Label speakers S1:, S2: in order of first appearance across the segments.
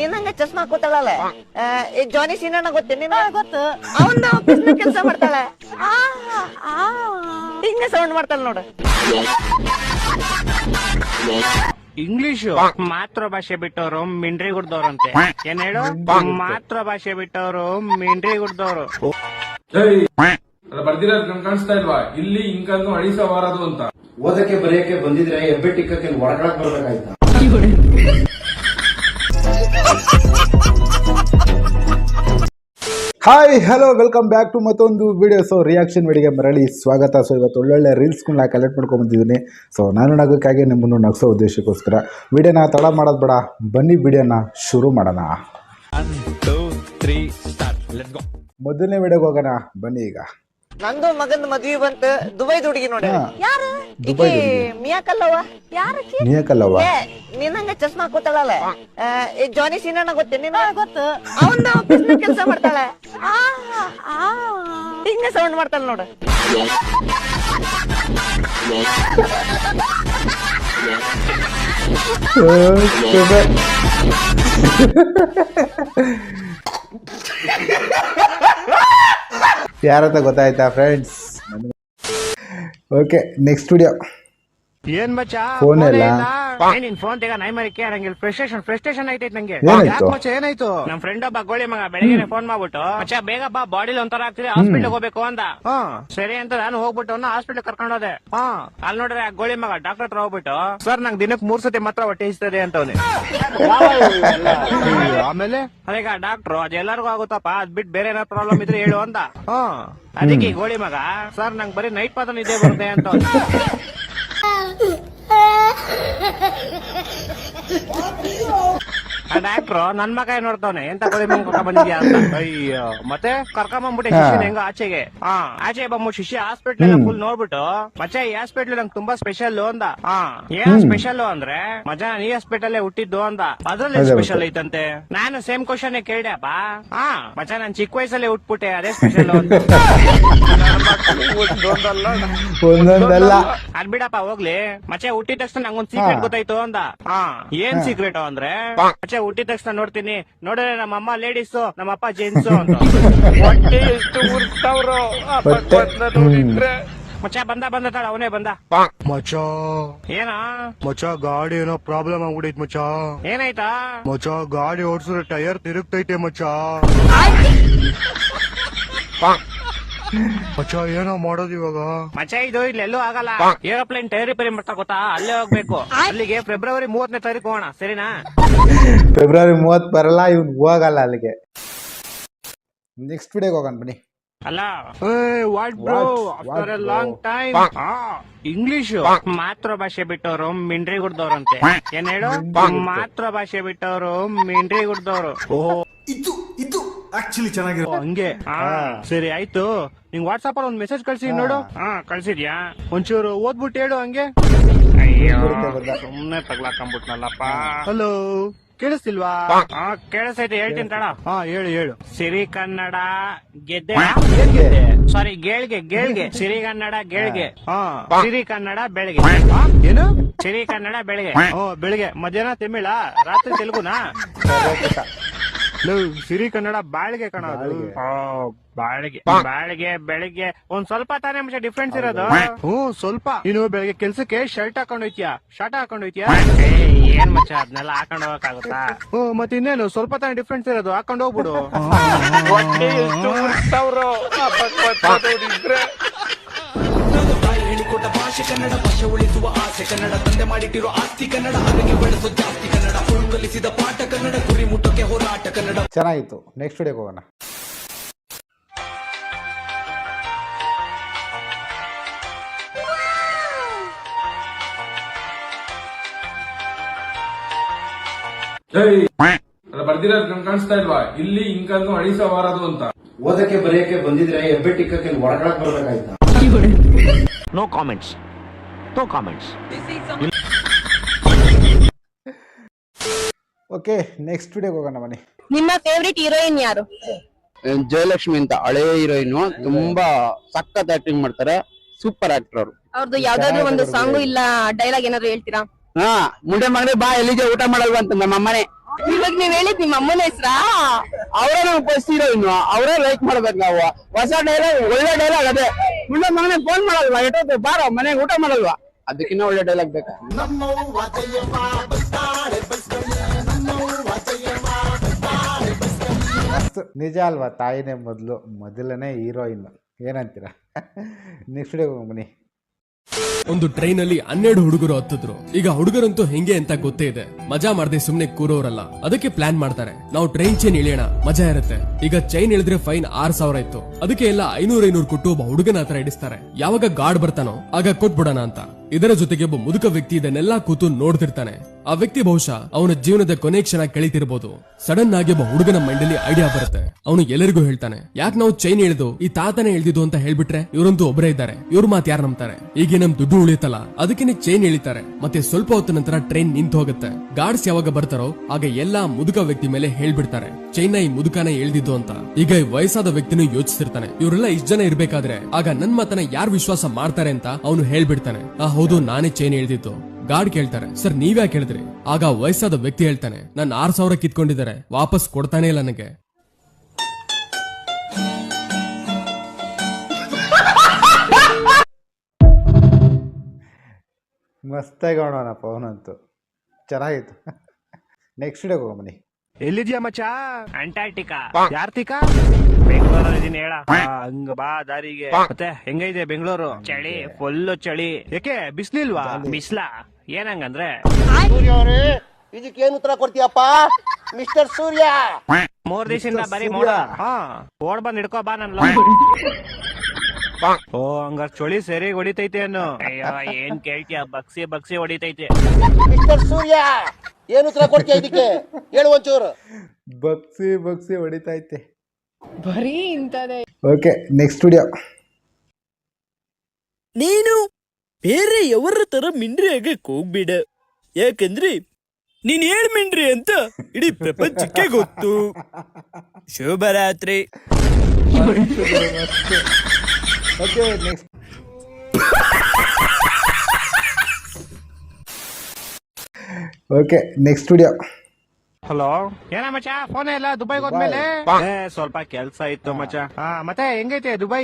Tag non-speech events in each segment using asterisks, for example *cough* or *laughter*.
S1: ನಿನ್ನಂಗ ಚಸ್ಮಾ ಹಾಕೋತಾಳಲ್ಲ ಆ, ಈ ಜಾನಿ ಸೀನಣ್ಣ ಗೊತ್ತೆ ನಿನ್ನ?
S2: ಗೊತ್ತು.
S1: ಅವನ್ನ ಆಫೀಸ್ ಕೆಲಸ ಮಾಡ್ತಾಳೆ. ಹಿಂಗ ಸೌಂಡ್ ಮಾಡ್ತಾಳ ನೋಡು.
S3: ಇಂಗ್ಲಿಷು. ಮಾತೃಭಾಷೆ ಬಿಟ್ಟವರು ಮಿಂಡ್ರಿ ಗುಡ್ದವ್ರಂತೆ ಏನ್ ಹೇಳು? ಮಾತೃಭಾಷೆ ಬಿಟ್ಟವರು ಮಿಂಡ್ರಿ ಗುಡ್ದವ್ರು
S4: ಬರ್ದಿರೋದು ನಮ್ಗೆ ಕಾಣಿಸ್ತಾ ಇಲ್ವಾ? ಇಲ್ಲಿ ಇಂಕನ್ನು ಅಳಿಸಬಾರದು ಅಂತ.
S5: ಓದಕ್ಕೆ ಬರೆಯಕ್ಕೆ ಬಂದಿದ್ರೆ ಹೆಬ್ಬೆಟ್ಟಿಕ್ಕಕ್ಕೆ ಹೊರಗಡೆ ಬರ್ಬೇಕಾಯ್ತಾ?
S6: Hi hello welcome back to ಮತ್ತೊಂದು ವಿಡಿಯೋ ಸೊ ರಿಯಾಕ್ಷನ್ ವಿಡಿಯೋಗೆ ಮರಳಿ ಸ್ವಾಗತ. ಸೊ ಇವತ್ತು ಒಳ್ಳೊಳ್ಳೆ ರೀಲ್ಸ್ಗಳನ್ನ ಕಲೆಕ್ಟ್ ಮಾಡ್ಕೊಂಡು ಬಂದಿದ್ದೀನಿ. ಸೊ ನಾನು ನಗೋಕ್ಕಾಗಿ ನಿಮ್ಮನ್ನು ನಗಿಸೋ ಉದ್ದೇಶಕ್ಕೋಸ್ಕರ ವಿಡಿಯೋನ ತಡ ಮಾಡೋದು ಬೇಡ. ಬನ್ನಿ ವಿಡಿಯೋನ ಶುರು ಮಾಡೋಣ. ಮೊದಲನೇ ವಿಡಿಯೋಗೆ ಹೋಗೋಣ. ಬನ್ನಿ ಈಗ.
S1: ನಂದು ಮಗನ್ ಮದ್ವಿ ಬಂತ ದುಬೈ ಹುಡುಗಿ ನೋಡಿ. ಯಾರು?
S6: ದುಬೈ
S1: ಈಕಿ ಏ, ನಿನ್ನಂಗ ಚಸ್ಮಾ ಕೂತಾಳ ಈ ಜಾನಿ ಸೀನಣ್ಣ ಗೊತ್ತೇ ನಿನ್ನ
S2: ಗೊತ್ತು.
S1: ಅವನ್ ಕೆಲಸ ಮಾಡ್ತಾಳೆ. ಆ, ಆ. ಹಿಂಗೆ ಸೌಂಡ್ ಮಾಡ್ತಾಳ ನೋಡು. *laughs* *laughs*
S6: ಯಾರಂತ ಗೊತ್ತಾಯ್ತಾ ಫ್ರೆಂಡ್ಸ್ ಓಕೆ ನೆಕ್ಸ್ಟ್ ವಿಡಿಯೋ
S3: ಏನ್ ಮಚ್ಚ?
S6: ಇಲ್ಲ.
S3: ನಿನ್ ಫೋನ್ ತೆಗ ನೈ ಮರಿಕೆ ನಂಗೆ ಫ್ರಸ್ಟ್ರೇಷನ್ ಫ್ರಸ್ಟ್ರೇಷನ್ ಐತೈತ್ ನಂಗೆ.
S6: ಏನಾಯ್ತು?
S3: ಮಚ್ಚ ಏನಾಯ್ತು? ನಮ್ ಫ್ರೆಂಡ್ ಒಬ್ಬ ಗೋಳಿ ಮಗ ಬೆಳಗ್ಗೆ ಫೋನ್ ಮಾಡ್ಬಿಟ್ಟು ಮಚ್ಚ ಬೇಗ ಬಾ ಬಾಡಿಲಿ ಒಂಥರ ಆಗ್ತಿದೆ ಹಾಸ್ಪಿಟಲ್ ಹೋಗ್ಬೇಕು ಅಂದ ಹಾ. ಸರಿ ಅಂತ ನಾನು ಹೋಗ್ಬಿಟ್ಟು ಅವ್ನ ಹಾಸ್ಪಿಟಲ್ ಕರ್ಕೊಂಡು ಹೋದೆ. ಹಾ. ಅಲ್ಲಿ ನೋಡ್ರೆ ಆ ಗೋಳಿ ಮಗ ಡಾಕ್ಟರ್ ಹತ್ರ ಹೋಗ್ಬಿಟ್ಟು ಸರ್ ನಂಗೆ ದಿನಕ್ಕೆ ಮೂರ್ ಸತಿ ಮಾತ್ರ ಹೊಟ್ಟೆ ಹಿಸ್ತದೆ ಅಂತವ್ನೆ. ಆಮೇಲೆ? ಅದೀಗ ಡಾಕ್ಟ್ರು ಅದೆಲ್ಲರಿಗೂ ಆಗುತ್ತಪ್ಪ ಅದ್ ಬಿಟ್ಟು ಬೇರೆ ಏನಾದ್ರು ಪ್ರಾಬ್ಲಮ್ ಇದ್ರೆ ಹೇಳು ಅಂದ ಹ್ಮ್ ಅದಕ್ಕೆ ಈ ಗೋಳಿ ಮಗ ಸರ್ ನಂಗೆ ಬರೀ ನೈಟ್ ಮಾತ್ರ ನಿದ್ದೆ ಬರುತ್ತೆ ಅಂತ *laughs* Ha ha ha ha ha! Doctor ನನ್ ಮಗ ಏನ್ ನೋಡ್ತಾವನೆ? ಎಂತ ಮಗ ಕರ್ಕೊಂಡ್ ಬಂದಿದ್ಯಾ ಅಂತ. ಅಯ್ಯೋ. ಮತ್ತೆ ಕರ್ಕೊಂಬಂದ್ಬಿಟ್ಟೆ ಶಿಷ್ಯನ ಹೆಂಗ ಆಚೆಗೆ. ಹಾ ಆಚೆ ಬಂದ್ಬಿಟ್ಟು ಶಿಷ್ಯ ಹಾಸ್ಪಿಟ್ಲ್ ಫುಲ್ ನೋಡ್ಬಿಟ್ಟು ಮಚ್ಚ ಈ ಹಾಸ್ಪಿಟ್ಲ್ ನಂಗೆ ತುಂಬಾ ಸ್ಪೆಷಲ್ ಅಂದ. ಹಾ ಏನ್ ಸ್ಪೆಷಲ್ ಅಂದ್ರೆ ಮಜಾ ಈ ಹಾಸ್ಪಿಟಲ್ ಹುಟ್ಟಿದ್ದು ಅಂದ. ಅದ್ರಲ್ಲಿ ಸ್ಪೆಷಲ್ ಐತಂತೆ. ನಾನು ಸೇಮ್ ಕ್ವಶನ್ ಅಪ್ಪ ಹಾ ಮಚ್ಚ ನಾನ್ ಚಿಕ್ಕ ವಯಸ್ಸಲ್ಲೇ ಹುಟ್ಬಿಟ್ಟೆ ಅದೇ ಸ್ಪೆಷಲ್
S6: ಒಂದೊಂದಲ್ಲ.
S3: ಅದ್ ಬಿಡಪ್ಪ ಹೋಗ್ಲಿ. ಮಚ್ಚೆ ಹುಟ್ಟಿದ ತಕ್ಷಣ ನಂಗೊಂದ್ ಸೀಕ್ರೆಟ್ ಗೊತ್ತಾಯ್ತು ಅಂದ. ಹಾ ಏನ್ ಸೀಕ್ರೆಟ್ ಅಂದ್ರೆ ಮಚ್ಚೆ ಹುಟ್ಟಿದ ತಕ್ಷಣ ನೋಡ್ತೀನಿ. ನೋಡಿದ್ರೆ ನಮ್ಮ ಅಮ್ಮ ಲೇಡೀಸ್ ನಮ್ಮ ಅಪ್ಪ ಜೆಂಟ್ಸ್ ಅಂತ. *laughs* ಹೊಟ್ಟೆ ಎಷ್ಟು ಉರ್ಸ್ತಾವ್ರು. ಆ
S6: ಹೊಟ್ಟೆ,
S3: ಭಗವಂತನ ನೋಡಿದ್ರೆ. ಮಚ್ಚ ಬಂದ ಬಂದ ತಾಳ ಅವನೇ ಬಂದ.
S7: ಮಚ್ಚ.
S3: ಏನಾ?
S7: ಮಚ್ಚ ಗಾಡಿ ಏನೋ ಪ್ರಾಬ್ಲಮ್ ಆಗ್ಬಿಡೈತ್ ಮಚ್ಚ.
S3: ಏನಾಯ್ತಾ?
S7: ಮಚ್ಚ ಗಾಡಿ ಓಡಿಸಿದ್ರೆ ಟೈರ್ ತಿರುಗ್ತೈತೆ ಮಚ್ಚ. ಮಚ್ಚ ಏನೋ ಮಾಡೋದು ಇವಾಗ?
S3: ಮಚ್ಚ ಇದು ಇಲ್ಲೆಲ್ಲೂ ಆಗಲ್ಲ. ಏರೋಪ್ಲೇನ್ ಟೈರ್ ರಿಪೇರಿ ಮಾಡ್ತಾ ಗೊತ್ತಾ? ಅಲ್ಲೇ ಹೋಗ್ಬೇಕು. ಅಲ್ಲಿಗೆ ಫೆಬ್ರವರಿ ಮೂವತ್ತನೇ ತಾರೀಕು ಹೋಗೋಣ ಸರಿನಾ?
S6: ಫೆಬ್ರವರಿ ಮೂವತ್ತು ಬರಲ್ಲ ಇವ್ನು ಹೋಗಲ್ಲ ಅಲ್ಲಿಗೆ. ನೆಕ್ಸ್ಟ್ ವಿಡಿಯೋಗೆ ಹೋಗೋಣ ಬನ್ನಿ.
S3: ಅಲ್ಲ. What bro after a? Long time English ಮಾತೃಭಾಷೆ ಬಿಟ್ಟವರು ಮಿಂಡ್ರಿ ಗುಡ್ದವ್ರಂತೆ ಏನ್ ಹೇಳು? ಮಾತೃಭಾಷೆ ಬಿಟ್ಟವರು ಮಿಂಡ್ರಿ ಗುಡ್ದವ್ರು
S8: ಓ ಇದು ಆಕ್ಚುಲಿ ಚೆನ್ನಾಗಿರೋ
S3: ಹಂಗೆ. ಸರಿ ಆಯ್ತು. ನಿಂಗ್ ವಾಟ್ಸ್ಆಪ್ ಅಲ್ಲಿ ಒಂದ್ ಮೆಸೇಜ್ ಕಳ್ಸಿ ನೋಡು ಹಾ ಕಳ್ಸಿದ್ಯಾ? ಒಂಚೂರು ಓದ್ಬಿಟ್ಟು ಹೇಳು ಹಂಗೆ. ಅಯ್ಯೋ ಸುಮ್ನೆ ತಗ್ಲಾಕೊಂಡ್ಬಿಟ್ನಲ್ಲಪ್ಪ. ಹಲೋ ಕೇಳಿಸ್ತಿಲ್ವಾ? ಹಾ ಕೇಳಿಸೈತೆ ಹೇಳ್ತೀನಿ ತಡ. ಹಾ ಹೇಳು ಹೇಳು. ಸಿರಿ ಕನ್ನಡ ಗೆದ್ದೆ ಗೆದ್ದೆ ಸಾರಿ ಗೇಳ್ಗೆ ಗೇಳ್ಗೆ. ಸಿರಿ ಕನ್ನಡ ಗೇಳ್ಗೆ. ಹಾ ಸಿರಿ ಕನ್ನಡ ಬೆಳಗ್ಗೆ ಏನು? ಸಿರಿ ಕನ್ನಡ ಬೆಳಗ್ಗೆ ಓ ಬೆಳಗ್ಗೆ ಮಧ್ಯಾಹ್ನ ತಮಿಳ ರಾತ್ರಿ ತೆಲುಗುನಾ? ಸಿರಿ ಕನ್ನಡ ಬಾಳ್ಗೆ ಕಾಣೋದು ಬಾಳ್ಗೆ. ಬಾಳ್ಗೆ ಬೆಳಿಗ್ಗೆ ಒಂದ್ ಸ್ವಲ್ಪ ತಾನೇ ಮುಂಚೆ ಡಿಫ್ರೆನ್ಸ್ ಇರೋದು. ಹ್ಮ್. ಸ್ವಲ್ಪ. ನೀನು ಬೆಳಿಗ್ಗೆ ಕೆಲ್ಸಕ್ಕೆ ಶರ್ಟ್ ಹಾಕೊಂಡ್ ಹೋಯ್ತಿಯಾ? ಶರ್ಟ್ ಹಾಕೊಂಡ್ ಹೋಯ್ತಿಯಾ? ಏನ್ ಮಚ್ಚ ಅದನ್ನೆಲ್ಲ ಹಾಕೊಂಡ್ ಹೋಗಕ್ಕಾಗುತ್ತಾ ಹ್ಮ್ ಮತ್ತೆ ಇನ್ನೇನು ಸ್ವಲ್ಪ ತಾನೇ ಡಿಫ್ರೆನ್ಸ್ ಇರೋದು. ಹಾಕೊಂಡ್ ಹೋಗ್ಬಿಡು.
S6: ಚೆನ್ನಾಗಿತ್ತು. ನೆಕ್ಸ್ಟ್ ವಿಡಿಯೋಗೆ ಹೋಗೋಣ.
S4: ಬರ್ದಿರೋದು ನಮ್ಗೆ ಕಾಣಿಸ್ತಾ ಇಲ್ವಾ? ಇಲ್ಲಿ ಇಂಕನ್ನು ಅಳಿಸಬಾರದು ಅಂತ.
S5: ಓದಕ್ಕೆ ಬರೆಯಕ್ಕೆ ಬಂದಿದ್ರೆ ಹೆಬ್ಬೆಟ್ಟಿಕ್ಕಕ್ಕೆ ಹೊರಗಡೆ ಬರ್ಬೇಕಾಯ್ತಾ?
S3: No comments no comments
S6: okay next ವಿಡಿಯೋಗೆ ಹೋಗೋಣ ಬನ್ನಿ.
S2: ನಿಮ್ಮ ಫೇವರಿಟ್ ಹೀರೋಯಿನ್ ಯಾರು?
S9: ಜಯಲಕ್ಷ್ಮಿ ಅಂತ ಹಳೆ ಹೀರೋಯಿನ್ ತುಂಬಾ ಸಖತ್ ಆಕ್ಟಿಂಗ್ ಮಾಡ್ತಾರೆ. ಸೂಪರ್ ಆಕ್ಟರ್ ಅವರು.
S2: ಅವ್ರದ್ದು ಯಾವ್ದಾದ್ರು ಒಂದು ಸಾಂಗ್ ಇಲ್ಲ ಡೈಲಾಗ್ ಏನಾದ್ರು ಹೇಳ್ತೀರಾ?
S9: ಹಾ ಮುಂಡೆ ಮಗನೇ ಬಾ ಎಲ್ಲಿಗೆ ಊಟ ಮಾಡಲ್ವಾ ಅಂತ ನಮ್ಮ ಅಮ್ಮನೇ.
S2: ಇವಾಗ ನೀವ್ ಹೇಳಿದ್ ನಿಮ್ಮ ಅಮ್ಮನ ಹೆಸ್ರಾ?
S9: ಅವರೇ ನಮ್ಗೆ ಫಸ್ಟ್ ಹೀರೋಯಿನ್ ಅವರೇ ಲೈಕ್ ಮಾಡ್ಬೇಕು ನಾವು. ಹೊಸ ಡೈಲಾಗ್ ಒಳ್ಳೆ ಡೈಲಾಗ್ ಅದೇ. ಮುಂಡೆ ಮಗನೇ ಫೋನ್ ಮಾಡಲ್ವಾ? ಎಷ್ಟೊತ್ತು ಬಾರ ಮನೆಗೆ ಊಟ ಮಾಡಲ್ವಾ? ಅದಕ್ಕಿನ್ನ ಒಳ್ಳೆ ಡೈಲಾಗ್ ಬೇಕಾ?
S6: ಮಸ್ತ್. ನಿಜ ಅಲ್ವಾ? ತಾಯಿನೇ ಮೊದಲು, ಮೊದಲನೇ ಹೀರೋಯಿನ್. ಏನಂತೀರ? ನೆಕ್ಸ್ಟ್ ಡೇ ಬನ್ನಿ.
S10: ಒಂದು ಟ್ರೈನ್ ಅಲ್ಲಿ ಹನ್ನೆರಡು ಹುಡುಗರು ಹತ್ತಿದ್ರು. ಈಗ ಹುಡುಗರಂತೂ ಹೆಂಗೆ ಅಂತ ಗೊತ್ತೇ ಇದೆ. ಮಜಾ ಮಾಡದೆ ಸುಮ್ನೆ ಕೂರೋರಲ್ಲ. ಅದಕ್ಕೆ ಪ್ಲಾನ್ ಮಾಡ್ತಾರೆ. ನಾವು ಟ್ರೈನ್ ಚೈನ್ ಇಳಿಯೋಣ. ಮಜಾ ಇರುತ್ತೆ. ಈಗ ಚೈನ್ ಇಳಿದ್ರೆ ಫೈನ್ ಆರ್ ಸಾವಿರ ಇತ್ತು ಅದಕ್ಕೆ ಎಲ್ಲ ಐನೂರ ಐನೂರು ಕೊಟ್ಟು ಒಬ್ಬ ಹುಡುಗನ ಹತ್ರ ಇಡಿಸ್ತಾರೆ. ಯಾವಾಗ ಗಾರ್ಡ್ ಬರ್ತಾನೋ, ಆಗ ಕೊಟ್ಬಿಡೋಣ ಅಂತ. ಇದರ ಜೊತೆಗೆ ಒಬ್ಬ ಮುದುಕ ವ್ಯಕ್ತಿ ಇದನ್ನೆಲ್ಲ ಕೂತು ನೋಡ್ತಿರ್ತಾನೆ. ಆ ವ್ಯಕ್ತಿ ಬಹುಶಃ ಅವನ ಜೀವನದ ಕೊನೆ ಕ್ಷಣ ಕಳೀತಿರ್ಬೋದು. ಸಡನ್ ಆಗಿ ಒಬ್ಬ ಹುಡುಗನ ಮೈಂಡ್ ಅಲ್ಲಿ ಐಡಿಯಾ ಬರುತ್ತೆ. ಅವನು ಎಲ್ಲರಿಗೂ ಹೇಳ್ತಾನೆ, ಯಾಕೆ ನಾವು ಚೈನ್ ಹೇಳಿದು ಈ ತಾತನೇ ಎಳ್ದಿದ್ದು ಅಂತ ಹೇಳ್ಬಿಟ್ರೆ ಇವರಂತೂ ಒಬ್ಬರೇ ಇದ್ದಾರೆ. ಇವ್ರ ಮಾತು ಯಾರು ನಂಬ್ತಾರೆ? ಈಗ ನಮ್ ದುಡ್ಡು ಉಳಿತಲ್ಲ ಅದಕ್ಕೆ ಚೈನ್ ಇಳಿತಾರೆ. ಮತ್ತೆ ಸ್ವಲ್ಪ ಹೊತ್ತು ನಂತರ ಟ್ರೈನ್ ನಿಂತು ಹೋಗುತ್ತೆ. ಗಾರ್ಡ್ಸ್ ಯಾವಾಗ ಬರ್ತಾರೋ, ಆಗ ಎಲ್ಲಾ ಮುದುಕ ವ್ಯಕ್ತಿ ಮೇಲೆ ಹೇಳ್ಬಿಡ್ತಾರೆ ಚೈನ್ ಈ ಮುದುಕನೇ ಎಳ್ದಿದ್ದು ಅಂತ. ಈಗ ಈ ವಯಸ್ಸಾದ ವ್ಯಕ್ತಿನೂ ಯೋಚಿಸಿರ್ತಾನೆ ಇವರೆಲ್ಲ ಇಷ್ಟ ಜನ ಇರ್ಬೇಕಾದ್ರೆ, ಆಗ ನನ್ ಮಾತನ್ನ ಯಾರು ವಿಶ್ವಾಸ ಮಾಡ್ತಾರೆ ಅಂತ ಅವನು ಹೇಳ್ಬಿಡ್ತಾನೆ. ಆ ಹೌದು ನಾನೇ ಚೈನ್ ಹೇಳ್ದಿತ್ತು ಗಾರ್ಡ್ ಕೇಳ್ತಾರೆ ಸರ್ ನೀವ್ಯಾಕೆ ಹೇಳಿದ್ರಿ ಆಗ ಆ ವಯಸ್ಸಾದ ವ್ಯಕ್ತಿ ಹೇಳ್ತಾನೆ ನಾನು ಆರ್ ಸಾವಿರ ಕಿತ್ಕೊಂಡಿದ್ದಾರೆ ವಾಪಸ್ ಕೊಡ್ತಾನೆ ಇಲ್ಲ ನನಗೆ
S6: ಮಸ್ತಾಗಿ ಅವನಪ್ಪ ಅವನಂತೂ ಚೆನ್ನಾಗಿತ್ತು. ನೆಕ್ಸ್ಟ್ ಡೇ ಬನ್ನಿ.
S3: ಎಲ್ಲಿದ್ಯಾ ಮಚ್ಚ? ಅಂಟಾರ್ಟಿಕಾ ಯಾರ್ತಿಕಾ? ಬೆಂಗಳೂರಲ್ಲಿ ಇದೀನಿ ಹೇಳ. ಹಂಗ ಬಾ ದಾರಿಗೆ. ಮತ್ತೆ ಹೆಂಗೈತೆ ಬೆಂಗಳೂರು? ಚಳಿ ಫುಲ್ ಚಳಿ. ಯಾಕೆ ಬಿಸ್ಲಿಲ್ವಾ? ಬಿಸ್ಲಾ. ಏನಂಗಂದ್ರೆ?
S5: ಇದಕ್ಕೇನು ಉತ್ತರ ಕೊಡ್ತೀಯಪ್ಪ? ಮಿಸ್ಟರ್ ಸೂರ್ಯ.
S3: ಮೂರ್ ದಿವಸದಿಂದ ಬರೀ ಮೋಡ. ಹಾ. ಓಡ್ ಬಂದ್ ಹಿಡ್ಕೋ ಬಾ ನನ್ ಓ ಹಂಗಾರ್ ಚಳಿ ಸರಿ ಹೊಡಿತೈತೆ ಅನ್ನು. ಅಯ್ಯೋ ಏನ್ ಕೇಳ್ತೀಯ? ಬಕ್ಸಿ ಬಕ್ಸಿ ಹೊಡಿತೈತೆ.
S5: ಮಿಸ್ಟರ್ ಸೂರ್ಯ ಏನು ಉತ್ತರ ಕೊಡ್ತೀಯ ಇದಕ್ಕೆ? ಹೇಳು ಒಂಚೂರು.
S6: ಬಗ್ಸಿ ಬಗ್ಸಿ ಹೊಡಿತೈತೆ.
S2: ಬರೀ ಇಂತದೇ
S6: ಓಕೆ ನೆಕ್ಸ್ಟ್ ವಿಡಿಯೋ
S1: ನೀನು ಬೇರೆಯವರ ತರ ಮಿಂಡ್ರಿ ಆಗಕ್ ಹೋಗ್ಬೇಡ ಯಾಕಂದ್ರೆ ನೀನ್ ಹೇಳ್ ಮಿಂಡ್ರಿ ಅಂತ ಇಡೀ ಪ್ರಪಂಚಕ್ಕೆ ಗೊತ್ತು. ಶುಭರಾತ್ರಿ.
S6: Okay next okay next video
S3: hello? ಏನ ಮಚ ಫೋನ್ ಇಲ್ಲ ದುಬೈಗೆ ಹೋದ್ಮೇಲೆ? ಏ ಸ್ವಲ್ಪ ಕೆಲ್ಸ ಇತ್ತು ಮಚಾ ಹಾ ಮತ್ತೆ ಹೆಂಗೈತೆ ದುಬೈ?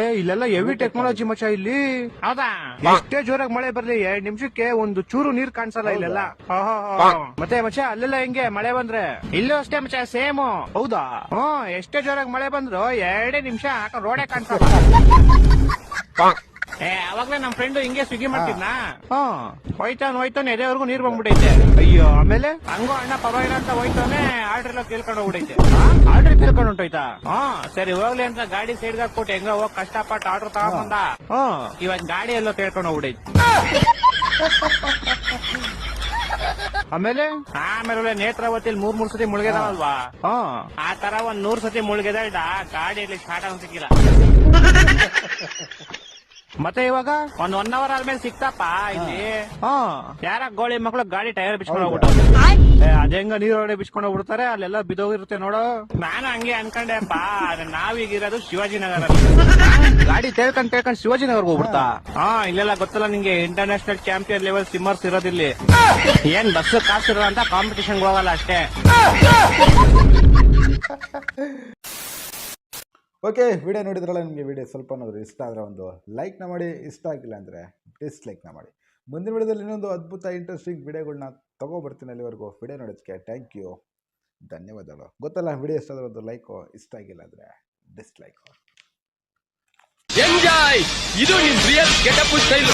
S3: ಏ ಇಲ್ಲೆಲ್ಲ ಹೆವಿ ಟೆಕ್ನಾಲಜಿ ಮಚಾ ಇಲ್ಲಿ. ಹೌದಾ? ಎಷ್ಟೇ ಜೋರಾಗಿ ಮಳೆ ಬರ್ಲಿ ಎರಡ್ ನಿಮಿಷಕ್ಕೆ ಒಂದು ಚೂರು ನೀರ್ ಕಾಣಿಸಲ್ಲ ಇಲ್ಲೆಲ್ಲ. ಮತ್ತೆ ಮಚಾ ಅಲ್ಲೆಲ್ಲ ಹೆಂಗೆ ಮಳೆ ಬಂದ್ರೆ? ಇಲ್ಲೂ ಅಷ್ಟೇ ಮಚ ಸೇಮ್ ಹೌದಾ? ಹ್ಮ್ ಎಷ್ಟೇ ಜೋರಾಗಿ ಮಳೆ ಬಂದ್ರು ಎರಡೇ ನಿಮಿಷ ರೋಡೇ ಕಾಣಿಸಲ್ಲ. ಏ ಅವಾಗ್ಲೇ ನಮ್ ಫ್ರೆಂಡ್ ಹಿಂಗೆ ಸ್ವಿಗ್ಗಿ ಮಾಡ್ತಿದ್ನಾ? ಹಾ. ಹೋಯ್ತಾನ್ ಹೋಯ್ತಾನೆ ಎದೆವರೆಗೂ ನೀರ್ ಬಂದ್ಬಿಟ್ಟೈತೆ ಅಯ್ಯೋ ಆಮೇಲೆ? ಹಂಗೋ ಅಣ್ಣ ಪರವಾಗಿಲ್ಲ ಅಂತ ಹೋಯ್ತಾನೆ ಆರ್ಡರ್ ಎಲ್ಲ ಕೇಳ್ಕೊಂಡು ಹೋಗ್ಬಿಟ್ಟೈತೆ ಆರ್ಡರ್ ಕೇಳ್ಕೊಂಡು ಹೊಂಟೋಯ್ತಾ ಹಾ ಸರಿ ಹೋಗ್ಲಿ ಅಂತ ಗಾಡಿ ಸೈಡ್ ಹಾಕ್ಬಿಟ್ಟು ಹೆಂಗ ಹೋಗ್ ಕಷ್ಟಪಟ್ಟು ಆರ್ಡರ್ ತಗೊಂಬಂದ. ಹ್ಮ್ ಇವಾಗ ಗಾಡಿ ಎಲ್ಲ ಕೇಳ್ಕೊಂಡು ಹೋಗ್ಬಿಟ್ಟೈತೆ ಆಮೇಲೆ? ಆಮೇಲೆ ನೇತ್ರಾವತಿಯಲ್ಲಿ ಮೂರ್ ಮೂರ್ ಸತಿ ಮುಳುಗಿದಾವಲ್ವಾ ಹಾ. ಆ ತರ ಒಂದ್ ನೂರ್ ಸತಿ ಗಾಡಿ ಗಾಡಿಯಲ್ಲಿ ಸ್ಟಾರ್ಟ್ ಸಿಕ್ಕಿಲ್ಲ. ಮತ್ತೆ ಇವಾಗ? ಒಂದ್ ಒನ್ ಅವರ್ ಆದ್ಮೇಲೆ ಸಿಕ್ತಪ್ಪ ಇಲ್ಲಿ. ಹಾ. ಯಾರ ಗೋಳಿ ಮಕ್ಳು ಗಾಡಿ ಟೈರ್ ಬಿಚ್ಕೊಂಡು ಹೋಗ್ಬಿಟ್ಟು ಅದೇಂಗ ನೀರೊಳಗೆ ಬಿಚ್ಕೊಂಡು ಹೋಗ್ಬಿಡ್ತಾರೆ? ಅಲ್ಲೆಲ್ಲ ಬಿದೋಗಿರುತ್ತೆ ನೋಡು. ನಾನು ಹಂಗೆ ಅನ್ಕೊಂಡೆಪ್ಪ ನಾವೀಗಿರೋದು ಶಿವಾಜಿನಗರ ಗಾಡಿ ತೇಳ್ಕೊಂಡ್ ತೇಳ್ಕೊಂಡ್ ಶಿವಾಜಿನಗರ್ಗೆ ಹೋಗ್ಬಿಡ್ತಾ? ಹಾ ಇಲ್ಲೆಲ್ಲ ಗೊತ್ತಲ್ಲ ನಿಂಗೆ ಇಂಟರ್ನ್ಯಾಷನಲ್ ಚಾಂಪಿಯನ್ ಲೆವೆಲ್ ಸಿಮ್ಮರ್ಸ್ ಇರೋದಿಲ್ಲಿ ಏನ್ ಬಸ್ ಕಾಸಿರೋ ಅಂತ ಕಾಂಪಿಟೇಷನ್ ಹೋಗಲ್ಲ ಅಷ್ಟೇ.
S6: ಓಕೆ, ವಿಡಿಯೋ ನೋಡಿದ್ರಲ್ಲ ನಿಮಗೆ ವಿಡಿಯೋ ಸ್ವಲ್ಪನಾದರೂ ಇಷ್ಟ ಆದರೆ ಒಂದು ಲೈಕ್ನ ಮಾಡಿ, ಇಷ್ಟ ಆಗಿಲ್ಲ ಅಂದರೆ ಡಿಸ್ಲೈಕ್ನ ಮಾಡಿ. ಮುಂದಿನ ವಿಡಿಯೋದಲ್ಲಿ ಇನ್ನೊಂದು ಅದ್ಭುತ ಇಂಟ್ರೆಸ್ಟಿಂಗ್ ವಿಡಿಯೋಗಳನ್ನ ತೊಗೊಬರ್ತೀನಿ ಅಲ್ಲಿವರೆಗೂ. ವಿಡಿಯೋ ನೋಡೋದಕ್ಕೆ ಥ್ಯಾಂಕ್ ಯು ಧನ್ಯವಾದಗಳು. ಗೊತ್ತಲ್ಲ, ವಿಡಿಯೋ ಇಷ್ಟ ಆದರೆ ಒಂದು ಲೈಕು ಇಷ್ಟ ಆಗಿಲ್ಲ ಅಂದರೆ ಡಿಸ್ಲೈಕು
S10: ಎಂಜಾಯ್ ಇದು ನಿಮ್ಮ ರಿಯಲ್ ಗೆಟಪ್